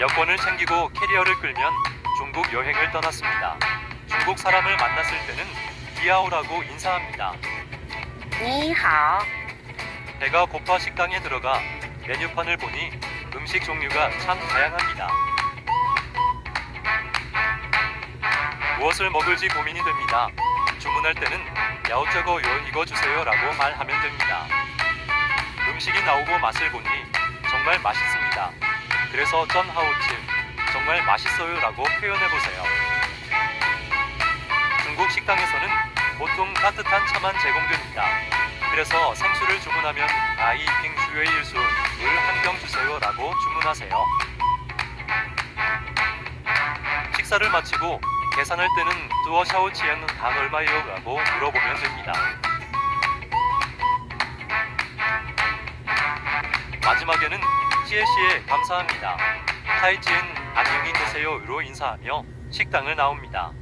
여권을 챙기고 캐리어를 끌면 중국 여행을 떠났습니다. 중국 사람을 만났을 때는 니하오라고 인사합니다. 你好， 배가 고파 식당에 들어가 메뉴판을 보니 음식 종류가 참 다양합니다. 무엇을 먹을지 고민이 됩니다. 주문할 때는 야오쩌고 요 이거 주세요라고 말하면 됩니다. 음식이 나오고 맛을 보니 정말 맛있습니다. 그래서 전 하오츠 정말 맛있어요라고 표현해 보세요. 중국 식당에서는 보통 따뜻한 차만 제공됩니다. 그래서 생수를 주문하면 아이핑 수요의 일수 물 한 병 주세요라고 주문하세요. 식사를 마치고 계산할 때는 뚜어 샤오치엔 단 얼마요라고 물어보면 됩니다. 마지막에는 지혜씨에 감사합니다. 타이지엔 안녕히 계세요로 인사하며 식당을 나옵니다.